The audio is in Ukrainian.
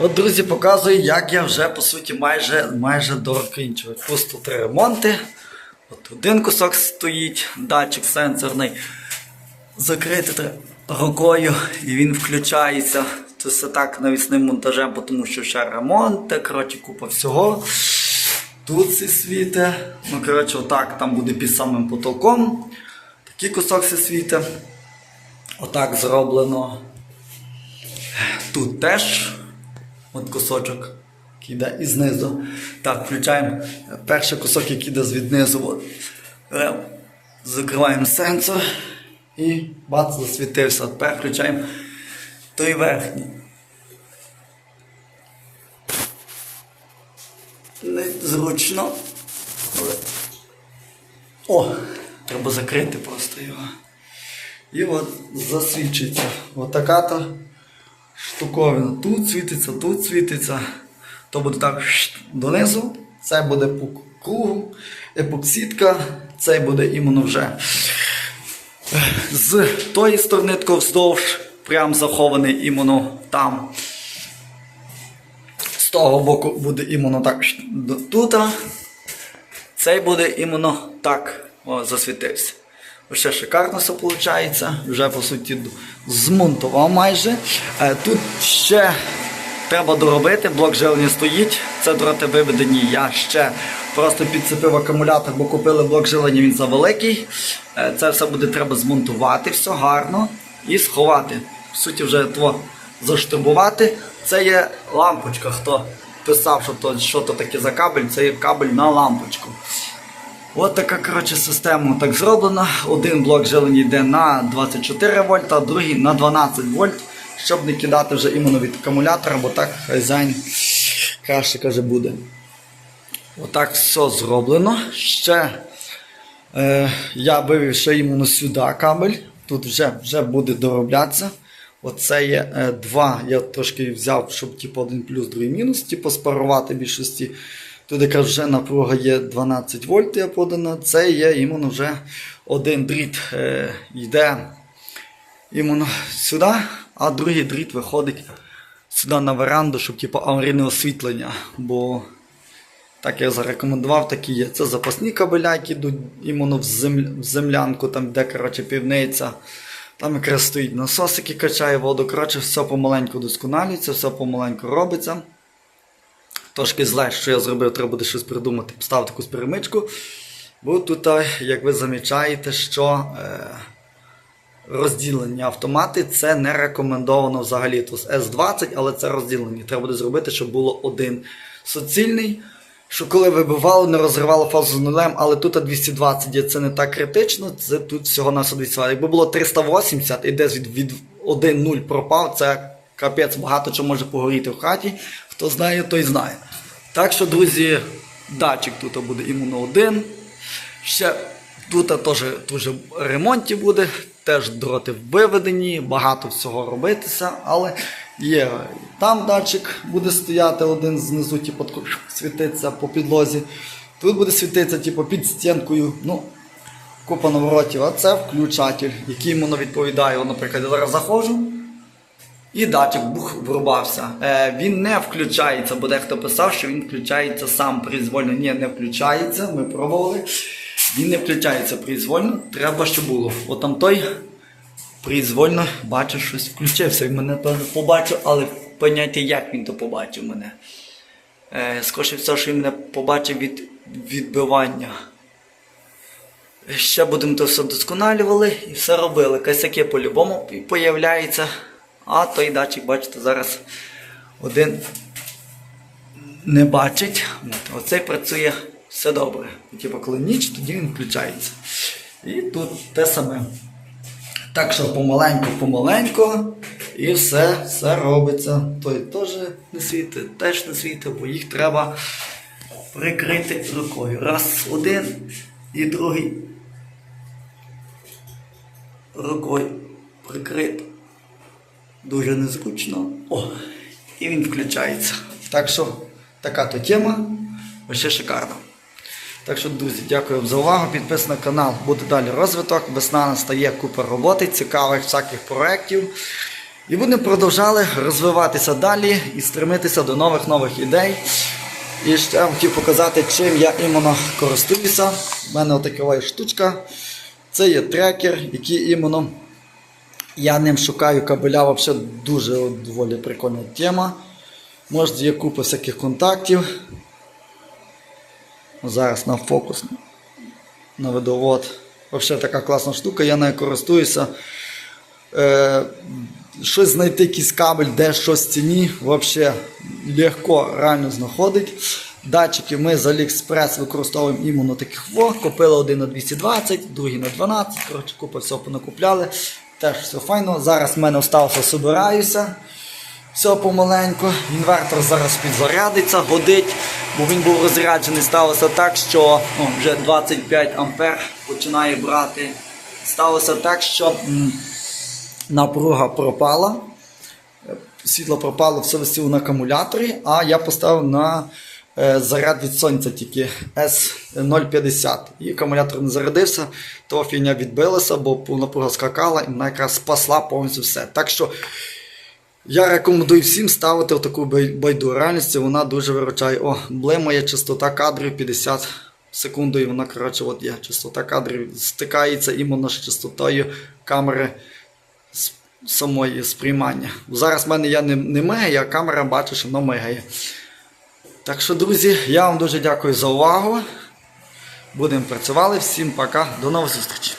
От, друзі, показую, як я вже по суті майже, майже докінчив. Просто три ремонти. От один кусок стоїть, датчик сенсорний. Закрити рукою і він включається. Це все так навісним монтажем, тому що ще ремонт, коротше, купа всього. Тут все світе. Ну, коротше, отак там буде під самим потолком. Такий кусок все світе. Отак зроблено. Тут теж от кусочок, який йде і знизу. Так, включаємо перший кусок, який йде звіднизу. Закриваємо сенсор і бац, засвітився. Тепер включаємо той верхній. Незручно. О! Треба закрити просто його. І от засвічується. От така то штуковина. Тут світиться, тут світиться. То буде так донизу. Це буде по кругу. Епоксидка. Це буде іменно вже з тої сторони вздовж. Прям захований іменно там. З того боку буде іменно так тут. Цей буде іменно так засвітився. Ще шикарно все виходить. Вже по суті змонтував майже. Е, Тут ще треба доробити, блок живлення стоїть. Це дроти виведені. Я ще просто підцепив акумулятор, бо купили блок живлення, він завеликий. Е, Це все буде треба змонтувати, все гарно і сховати. В суті, вже того заштурбувати. Це є лампочка. Хто писав, що то, що то таке за кабель, це є кабель на лампочку. От така коротше, система так зроблена. Один блок живлення йде на 24 вольта, а другий на 12 вольт, щоб не кидати вже іменно від акумулятора, бо так хазяїн краще каже буде. Отак все зроблено. Ще е, я вивів ще іменно сюди кабель. Тут вже, вже буде дороблятися. Оце є е, два. Я трошки взяв, щоб типу, один плюс, другий мінус, типу, спарувати більшості. Тут якраз вже напруга є 12 вольт я подана. Це є іменно вже один дріт е, йде іменно сюди, а другий дріт виходить сюди на веранду, щоб типу, аварійне освітлення. Бо так я зарекомендував, такі є. Це запасні кабеля, які йдуть іменно в, земля, в землянку, там де коротше, півниця. Там якраз стоїть насос, який качає воду. Коротше, все помаленьку досконалюється, все помаленьку робиться. Трошки зле, що я зробив, треба буде щось придумати, поставити якусь перемичку. Бо тут, як ви замічаєте, що е, розділення автомати це не рекомендовано взагалі. Тут S20, але це розділення. Треба буде зробити, щоб було один суцільний. Що коли вибивало, не розривало фазу з нулем, але тут 220 є, це не так критично, це тут всього на 220. Якби було 380 і десь від, від 1-0 пропав, це капець багато чого може погоріти в хаті. Хто знає, той знає. Так що, друзі, датчик тут буде іменно один. Ще тут теж дуже ремонті буде, теж дроти виведені, багато всього робитися, але є там датчик буде стояти один знизу, типу, світиться по підлозі. Тут буде світитися типу, під стінкою. Ну, купа наворотів, а це включатель, який йому відповідає. Наприклад, я зараз заходжу. І датчик бух врубався. Е, він не включається, бо дехто писав, що він включається сам произвольно. Ні, не включається. Ми пробували. Він не включається произвольно. Треба, щоб було. От там той произвольно бачив, щось включився. Він мене теж побачив, але поняття, як він то побачив мене. Е, скоріше все, що він мене побачив від відбивання. Ще будемо то все досконалювали і все робили. Косяки по-любому появляються. А той датчик, бачите, зараз один не бачить. От, оцей працює все добре. Типу, коли ніч, тоді він включається. І тут те саме. Так що помаленьку-помаленьку і все, все робиться. Той теж не світить, теж не світить, бо їх треба прикрити рукою. Раз один і другий рукою прикрити. Дуже незручно. О, і він включається. Так що така то тема. Ще шикарно. Так що, друзі, дякую за увагу. Підписуйтесь на канал, буде далі розвиток. Весна настає купа роботи, цікавих всяких проєктів. І будемо продовжали розвиватися далі і стремитися до нових нових ідей. І ще я хотів показати, чим я іменно користуюся. У мене отака штучка. Це є трекер, який іменно я ним шукаю кабеля. Взагалі дуже доволі прикольна тема. Може, є купа всяких контактів. Зараз на фокус наведу. От. Взагалі така класна штука, я нею користуюся. Е, щось знайти якийсь кабель, де щось в ціні, взагалі легко реально знаходить. Датчики ми з AliExpress використовуємо іменно таких во. Купили один на 220, другий на 12. Коротше, купа всього понакупляли. Теж все файно. Зараз в мене остався, собираюся. Все помаленьку. Інвертор зараз підзарядиться, годить, бо він був розряджений. Сталося так, що ну, вже 25 ампер починає брати. Сталося так, що м, напруга пропала. Світло пропало, все висіло на акумуляторі, а я поставив на е, заряд від сонця тільки S050. І акумулятор не зарядився, то фігня відбилася, бо напруга скакала і вона якраз спасла повністю все. Так що я рекомендую всім ставити таку байду реальності, вона дуже виручає. О, блимає частота кадрів 50 секунд, і вона, коротше, от є. Частота кадрів стикається іменно з частотою камери самої сприймання. Зараз в мене я не, не мигає, а камера бачу, що воно мигає. Так що, друзі, я вам дуже дякую за увагу. Будемо працювати. Всім пока. До нових зустрічей.